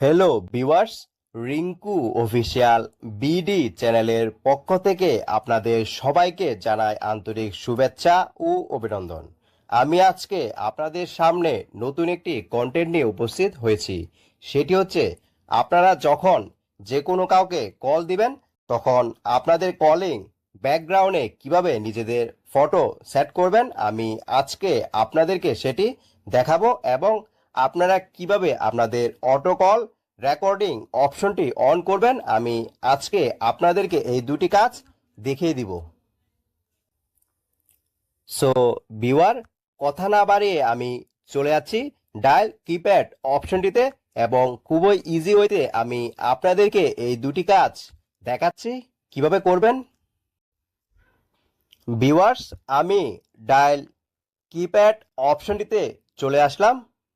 Hello viewers Rinku official BD চ্যানেলের পক্ষ থেকে আপনাদের সবাইকে জানাই আন্তরিক শুভেচ্ছা ও অভিনন্দন। আমি আজকে আপনাদের সামনে নতুন একটি কন্টেন্ট নিয়ে উপস্থিত হয়েছি। সেটি হচ্ছে, আপনারা যখন যে কোনো কাউকে কল দিবেন, তখন আপনাদের কলিং ব্যাকগ্রাউন্ডে কীভাবে নিজেদের ফটো সেট করবেন, আমি আজকে আপনাদেরকে সেটি দেখাবো এবং আপনারা কীভাবে আপনাদের অটো কল রেকর্ডিং অপশনটি অন করবেন, আমি আজকে আপনাদেরকে এই দুটি কাজ দেখিয়ে দিব। সো বিওয়ার কথা না বাড়িয়ে আমি চলে যাচ্ছি। ডায়াল কিপ্যাড অপশনটিতে এবং খুবই ইজি ওয়েতে আমি আপনাদেরকে এই দুটি কাজ দেখাচ্ছি, কীভাবে করবেন। ভিউয়ার্স আমি ডায়াল কিপ্যাড অপশনটিতে চলে আসলাম।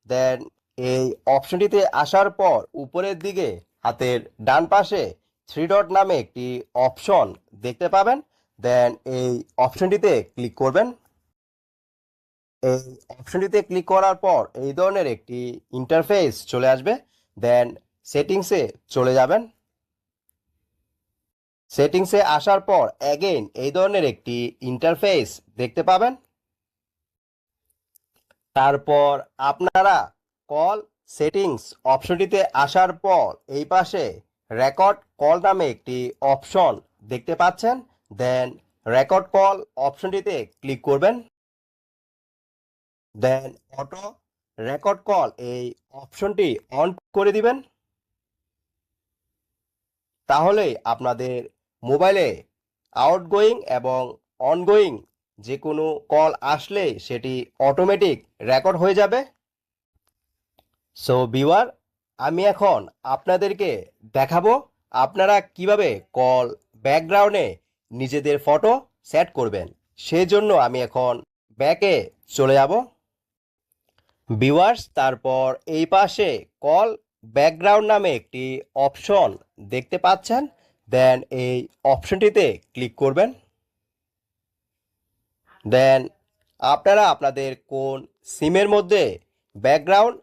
দেন এই অপশনটিতে আসার পর উপরের দিকে হাতের ডান পাশে থ্রি ডট নামে একটি অপশন দেখতে পাবেন। দেন এই অপশনটিতে ক্লিক করবেন। এই অপশনটিতে ক্লিক করার পর এই ধরনের একটি ইন্টারফেস চলে আসবে। দেন সেটিংসে চলে যাবেন। সেটিংসে আসার পর অ্যাগেইন এই ধরনের একটি ইন্টারফেস দেখতে পাবেন। তারপর আপনারা কল সেটিংস অপশনটিতে আসার পর এই পাশে রেকর্ড কল নামে একটি অপশন দেখতে পাচ্ছেন। দেন রেকর্ড কল অপশনটিতে ক্লিক করবেন। দেন অটো রেকর্ড কল এই অপশনটি অন করে দিবেন। তাহলে আপনাদের মোবাইলে আউটগোয়িং এবং অনগোয়িং যে কোনো কল আসলে সেটি অটোমেটিক রেকর্ড হয়ে যাবে। সো বিওয়ার আমি এখন আপনাদেরকে দেখাবো আপনারা কীভাবে কল ব্যাকগ্রাউন্ডে নিজেদের ফটো সেট করবেন। সেই জন্য আমি এখন ব্যাকে চলে যাব। ভিউয়ার্স তারপর এই পাশে কল ব্যাকগ্রাউন্ড নামে একটি অপশন দেখতে পাচ্ছেন। দেন এই অপশনটিতে ক্লিক করবেন। দেন আপনারা আপনাদের কোন সিমের মধ্যে ব্যাকগ্রাউন্ড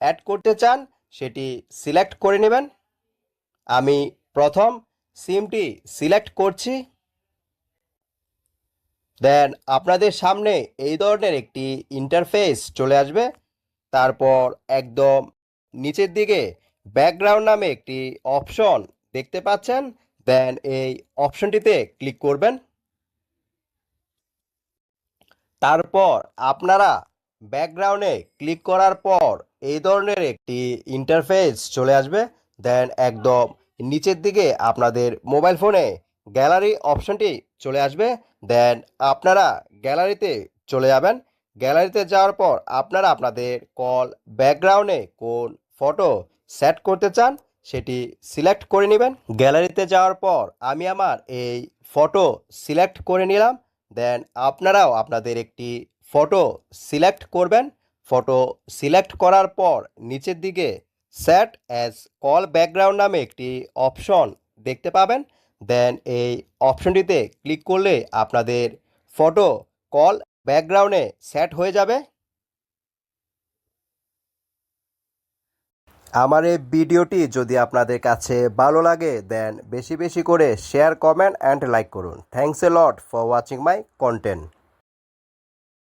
অ্যাড করতে চান, সেটি সিলেক্ট করে নেবেন। আমি প্রথম সিমটি সিলেক্ট করছি। দেন আপনাদের সামনে এই ধরনের একটি ইন্টারফেস চলে আসবে। তারপর একদম নিচের দিকে ব্যাকগ্রাউন্ড নামে একটি অপশন দেখতে পাচ্ছেন। দেন এই অপশনটিতে ক্লিক করবেন। তারপর আপনারা ব্যাকগ্রাউন্ডে ক্লিক করার পর এই ধরনের একটি ইন্টারফেস চলে আসবে। দেন একদম নিচের দিকে আপনাদের মোবাইল ফোনে গ্যালারি অপশনটি চলে আসবে। দেন আপনারা গ্যালারিতে চলে যাবেন। গ্যালারিতে যাওয়ার পর আপনারা আপনাদের কল ব্যাকগ্রাউন্ডে কোন ফটো সেট করতে চান সেটি সিলেক্ট করে নেবেন। গ্যালারিতে যাওয়ার পর আমি আমার এই ফটো সিলেক্ট করে নিলাম। দেন আপনারাও আপনাদের একটি ফটো সিলেক্ট করবেন। ফটো সিলেক্ট করার পর নিচের দিকে স্যাট অ্যাজ কল ব্যাকগ্রাউন্ড নামে একটি অপশন দেখতে পাবেন। দেন এই অপশনটিতে ক্লিক করলে আপনাদের ফটো কল ব্যাকগ্রাউন্ডে সেট হয়ে যাবে। আমার এই ভিডিওটি যদি আপনাদের কাছে ভালো লাগে দেন বেশি বেশি করে শেয়ার কমেন্ট অ্যান্ড লাইক করুন। Thanks a lot for watching my content